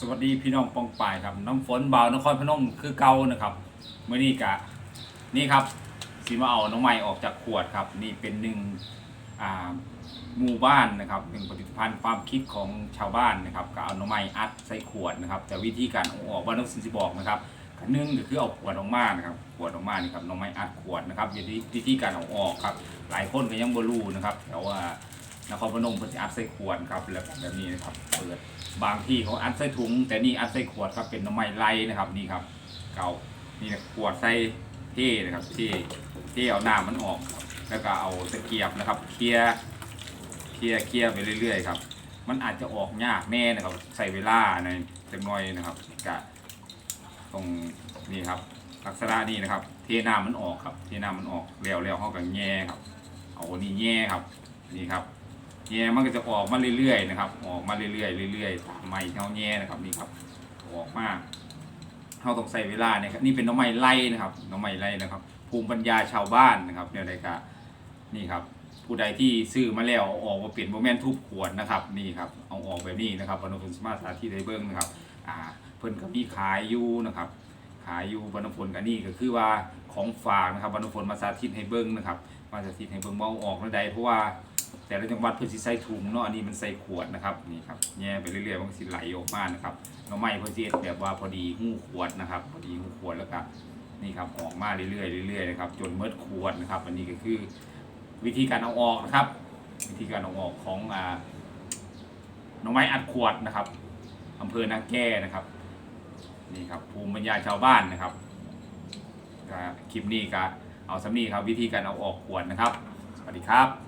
สวัสดีพี่น้องปองปายครับ น้ำฝนเบานครพนมคือเก่านะครับเมื่อนี้กะนี่ครับสีมาเอาน้องใหม่ออกจากขวดครับ นี่เป็นหนึ่งหมู่บ้านนะครับหนึ่งผลิตภัณฑ์ความคิดของชาวบ้านนะครับก็เอาน้องใหม่อัดใส่ขวดนะครับ แต่วิธีการเอาออกว่าน้องสินสิบอกนะครับอันหนึ่งก็คือเอาขวดออกมานะครับขวดออกมานี่ครับน้องใหม่อัดขวดนะครับวิธีวิธีการเอาออกครับ หลายคนก็ยังบ่รู้นะครับแต่ว่า นครพนมเพิ่นสิอัดใส่ขวดครับแล้วก็แบบนี้นะครับเปิดบางที่เขาอัดใส่ถุง แต่นี่อัดใส่ขวดครับเป็นน้ำไม้ไล่นะครับนี่ครับ เก่านี่นะขวดใส่เท่นะครับเท่เท่เอาน้ำมันออกครับแล้วก็เอาตะเกียบนะครับเคลียเคลียเคลียไปเรื่อยๆครับมันอาจจะออกยากแน่นะครับใส่เวลาในจังน้อยนะครับกะตรงนี่ครับลักษณะนี้นะครับ เทน้ำมันออกครับ เทน้ำมันออกแล้วแล้วเขาก็แง่ครับ เอานนี้แง่ครับนี่ครับ แง่มันก็จะออกมาเรื่อยๆนะครับออกมาเรื่อยๆเรื่อยๆตามไม้เท่าแง่นะครับนี่ครับออกมากเราต้องใส่เวลาเนี่ยครับนี่เป็นน้องไม้ไล่นะครับน้องไม้ไล่นะครับ ภูมิปัญญาชาวบ้านนะครับเนี่ยรายการนี่ครับผู้ใดที่ซื้อมาแล้วเอาออกมาเปลี่ยนโมเมนทุบขวดนะครับนี่ครับเอาออกแบบนี้นะครับบรรพลสมาสาธิตไดเบิ้งนะครับอ่าเพิ่นก็มีขายอยู่นะครับขายอยู่บรรพลกันนี่ก็คือว่าของฝากนะครับบรรพลมาสาธิตให้เบิ้งนะครับมาสาธิตให้เบิ้งว่าเอาออกแล้วใดเพราะว่า แต่ละจังหวัดเพื่อสิใส่ถุงเนาะอันนี้มันใส่ขวดนะครับนี่ครับแง่ไปเรื่อยๆมันสิไหลออกมานะครับหน้องไม้เพื่อสิแบบว่าพอดีหู้ขวดนะครับ พอดีหู้ขวดแล้วก็นี่ครับออกมาเรื่อยๆเรื่อยๆนะครับจนเมิดขวดนะครับ อันนี้ก็คือวิธีการเอาออกนะครับ วิธีการเอาออกของอ่าหน้องไม้อัดขวดนะครับอำเภอนาแก้นะครับนี่ครับภูมิปัญญาชาวบ้านนะครับก็คลิปนี้ก็เอาสำนีครับวิธีการเอาออกขวดนะครับ สวัสดีครับ